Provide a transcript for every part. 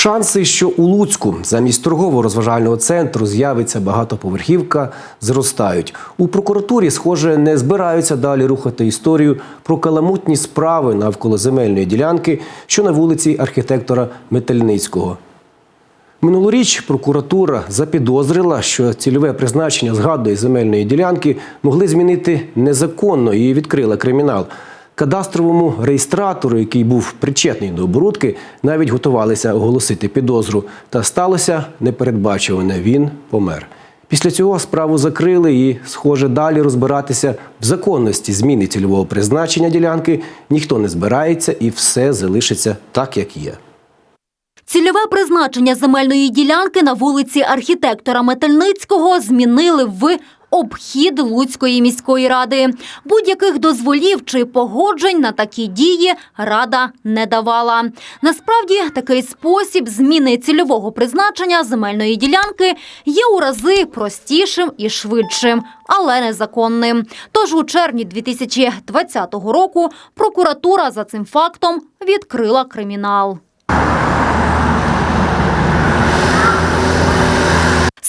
Шанси, що у Луцьку замість торгово-розважального центру з'явиться багатоповерхівка, зростають. У прокуратурі, схоже, не збираються далі рухати історію про каламутні справи навколо земельної ділянки, що на вулиці архітектора Метельницького. Минулоріч прокуратура запідозрила, що цільове призначення згадної земельної ділянки могли змінити незаконно і відкрила кримінал. Кадастровому реєстратору, який був причетний до оборудки, навіть готувалися оголосити підозру. Та сталося непередбачуване. Він помер. Після цього справу закрили і, схоже, далі розбиратися в законності зміни цільового призначення ділянки ніхто не збирається і все залишиться так, як є. Цільове призначення земельної ділянки на вулиці архітектора Метельницького змінили в обхід Луцької міської ради. Будь-яких дозволів чи погоджень на такі дії рада не давала. Насправді, такий спосіб зміни цільового призначення земельної ділянки є у рази простішим і швидшим, але незаконним. Тож у червні 2020 року прокуратура за цим фактом відкрила кримінал.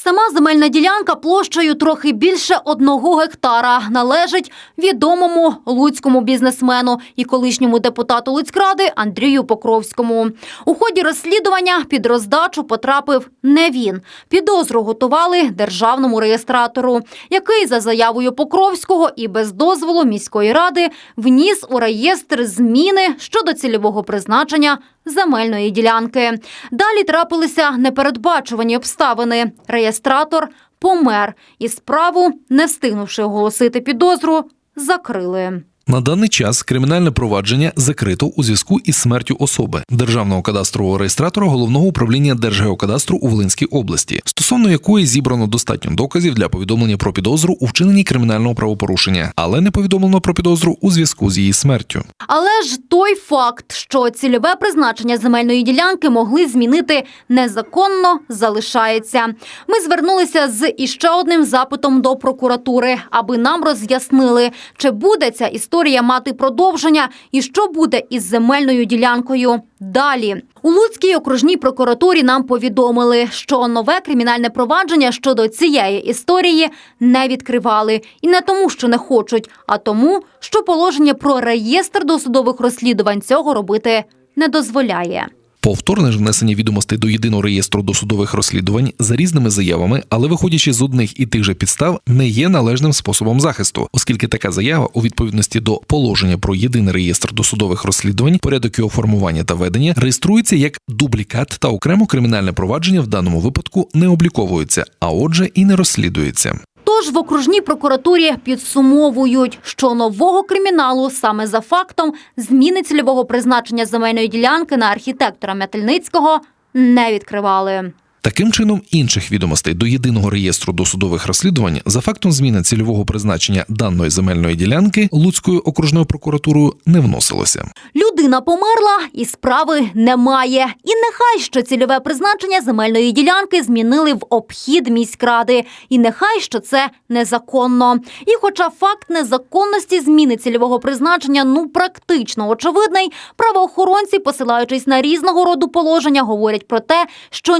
Сама земельна ділянка площею трохи більше одного гектара належить відомому луцькому бізнесмену і колишньому депутату Луцькради Андрію Покровському. У ході розслідування під роздачу потрапив не він. Підозру готували державному реєстратору, який за заявою Покровського і без дозволу міської ради вніс у реєстр зміни щодо цільового призначення земельної ділянки. Далі трапилися непередбачувані обставини. Реєстратор помер і справу, не встигнувши оголосити підозру, закрили. На даний час кримінальне провадження закрито у зв'язку із смертю особи державного кадастрового реєстратора головного управління Держгеокадастру у Волинській області, стосовно якої зібрано достатньо доказів для повідомлення про підозру у вчиненні кримінального правопорушення, але не повідомлено про підозру у зв'язку з її смертю. Але ж той факт, що цільове призначення земельної ділянки могли змінити незаконно, залишається. Ми звернулися з іще одним запитом до прокуратури, аби нам роз'яснили, чи буде ця історія мати продовження і що буде із земельною ділянкою далі. У Луцькій окружній прокуратурі нам повідомили, що нове кримінальне провадження щодо цієї історії не відкривали. І не тому, що не хочуть, а тому, що положення про реєстр досудових розслідувань цього робити не дозволяє. Повторне ж внесення відомостей до єдиного реєстру досудових розслідувань за різними заявами, але виходячи з одних і тих же підстав, не є належним способом захисту, оскільки така заява у відповідності до положення про єдиний реєстр досудових розслідувань, порядок його формування та ведення реєструється як дублікат та окремо кримінальне провадження в даному випадку не обліковується, а отже, і не розслідується. Тож в окружній прокуратурі підсумовують, що нового криміналу саме за фактом зміни цільового призначення земельної ділянки на архітектора Метельницького не відкривали. Таким чином, інших відомостей до єдиного реєстру досудових розслідувань за фактом зміни цільового призначення даної земельної ділянки Луцькою окружною прокуратурою не вносилося. Людина померла і справи немає. І нехай що цільове призначення земельної ділянки змінили в обхід міськради. І нехай що це незаконно. І хоча факт незаконності зміни цільового призначення ну практично очевидний, правоохоронці, посилаючись на різного роду положення, говорять про те, що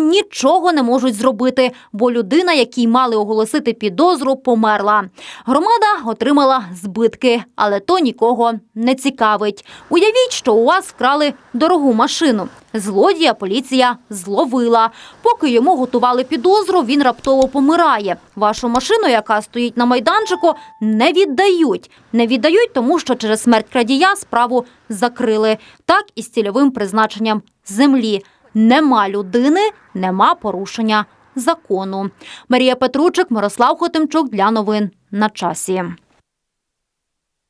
нічого не можуть зробити, бо людина, якій мали оголосити підозру, померла. Громада отримала збитки, але то нікого не цікавить. Уявіть, що у вас вкрали дорогу машину. Злодія поліція зловила. Поки йому готували підозру, він раптово помирає. Вашу машину, яка стоїть на майданчику, не віддають. Не віддають, тому що через смерть крадія справу закрили. Так і з цільовим призначенням землі. Нема людини, нема порушення закону. Марія Петручик, Мирослав Хотимчук для новин на часі.